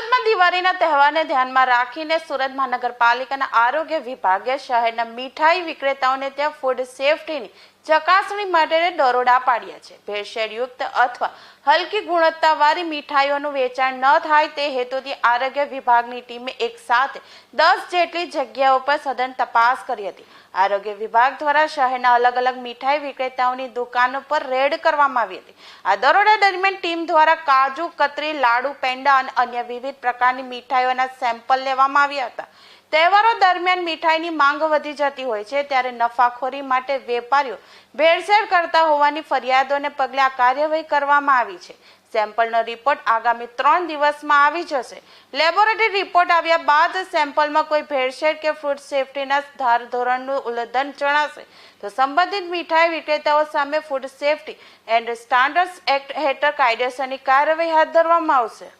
દિવાળીના તહેવારને ધ્યાનમાં રાખીને સુરત મહાનગરપાલિકાના આરોગ્ય વિભાગે શહેરના મીઠાઈ વિક્રેતાઓને ત્યાં ફૂડ સેફટીની ચકાસણી માટે દરોડા પાડ્યા છે. ભેળસેળયુક્ત અથવા હલકી ગુણવત્તાવાળી મીઠાઈઓનું વેચાણ ન થાય તે હેતુથી આરોગ્ય વિભાગની ટીમે એક સાથે દસ જેટલી જગ્યાઓ પર સઘન તપાસ કરી હતી. આરોગ્ય વિભાગ દ્વારા શહેરના અલગ અલગ મીઠાઈ વિક્રેતાઓની દુકાનો પર રેડ કરવામાં આવી હતી. આ દરોડા દરમિયાન ટીમ દ્વારા કાજુ, કતરી, લાડુ, પેંડા અને અન્ય વિવિધ પ્રકારની મીઠાઈઓના સેમ્પલ લેવામાં આવ્યા હતા. તહેવારો દરમિયાન મીઠાઈની માંગ વધી જતી હોય છે ત્યારે નફાખોરી માટે વેપારીઓ ભેળસેળ કરતા હોવાની ફરિયાદોને પગલે આ કાર્યવાહી કરવામાં આવી છે. સેમ્પલનો રિપોર્ટ આગામી ત્રણ દિવસમાં આવી જશે. લેબોરેટરી રિપોર્ટ આવ્યા બાદ સેમ્પલમાં કોઈ ભેળસેળ કે ફૂડ સેફટીના ધાર ધોરણનું ઉલ્લંઘન જણાશે. તો સંબંધિત મીઠાઈ વિક્રેતાઓ સામે food safety and standards act હેઠળ કાયદેસરની કાર્યવાહી હાથ ધરવામાં આવશે.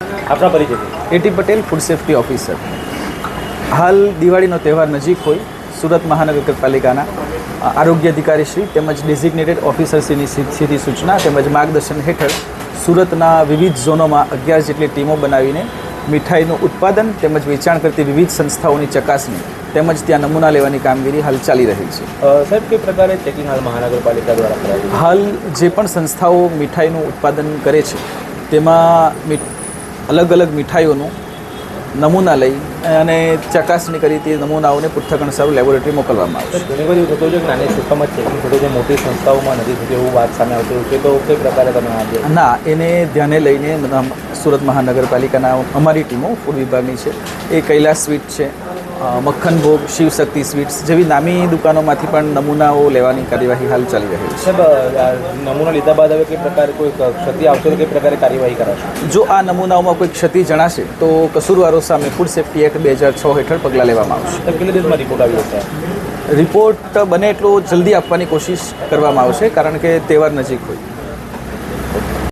આપણા પરિચય A T Patel food safety officer. હાલ દિવાળીનો તહેવાર નજીક હોય સુરત મહાનગરપાલિકાના આરોગ્ય અધિકારી શ્રી તેમજ ડેઝિગ્નેટેડ ઓફિસરશ્રીની સીધી સૂચના તેમજ માર્ગદર્શન હેઠળ સુરતના વિવિધ ઝોનોમાં અગિયાર જેટલી ટીમો બનાવીને મીઠાઈનું ઉત્પાદન તેમજ વેચાણ કરતી વિવિધ સંસ્થાઓની ચકાસણી તેમજ ત્યાં નમૂના લેવાની કામગીરી હાલ ચાલી રહી છે. સાહેબ કઈ પ્રકારે ચેકિંગ હાલ મહાનગરપાલિકા દ્વારા કરાયું હાલ જે પણ સંસ્થાઓ મીઠાઈનું ઉત્પાદન કરે છે તેમાં મી- અલગ અલગ મીઠાઈઓનું નમૂના લઈ અને ચકાસણી કરી તે નમૂનાઓને પૃથ્થકરણ સારું લેબોરેટરી મોકલવામાં આવે ઘણી બધી થતું છે કે નાની સિસ્ટમ જ છે. થોડી જે મોટી સંસ્થાઓમાં નથી થતી એવું વાત સામે આવતી હોય તો કઈ પ્રકારે તમે આજે ના એને ધ્યાને લઈને સુરત મહાનગરપાલિકાના અમારી ટીમો ફૂડ વિભાગની છે એ કૈલાસ સ્વીટ છે મક્ખન ભોગ શિવશક્તિ સ્વીટ્સ જેવી નામી દુકાનોમાંથી પણ નમૂનાઓ લેવાની કાર્યવાહી હાલ ચાલી રહી છે. નમૂનો લીધા બાદ હવે કઈ પ્રકારે કોઈ ક્ષતિ આવશે તો કઈ પ્રકારે કાર્યવાહી કરાશે? જો આ નમૂનાઓમાં કોઈ ક્ષતિ જણાશે તો કસૂરવારો સામે ફૂડ સેફ્ટી એક્ટ બે હજાર છ હેઠળ પગલાં લેવામાં આવશે. કેટલા દિવસમાં રિપોર્ટ આવ્યો જશે રિપોર્ટ બને એટલો જલ્દી આપવાની કોશિશ કરવામાં આવશે કારણ કે તહેવાર નજીક હોય.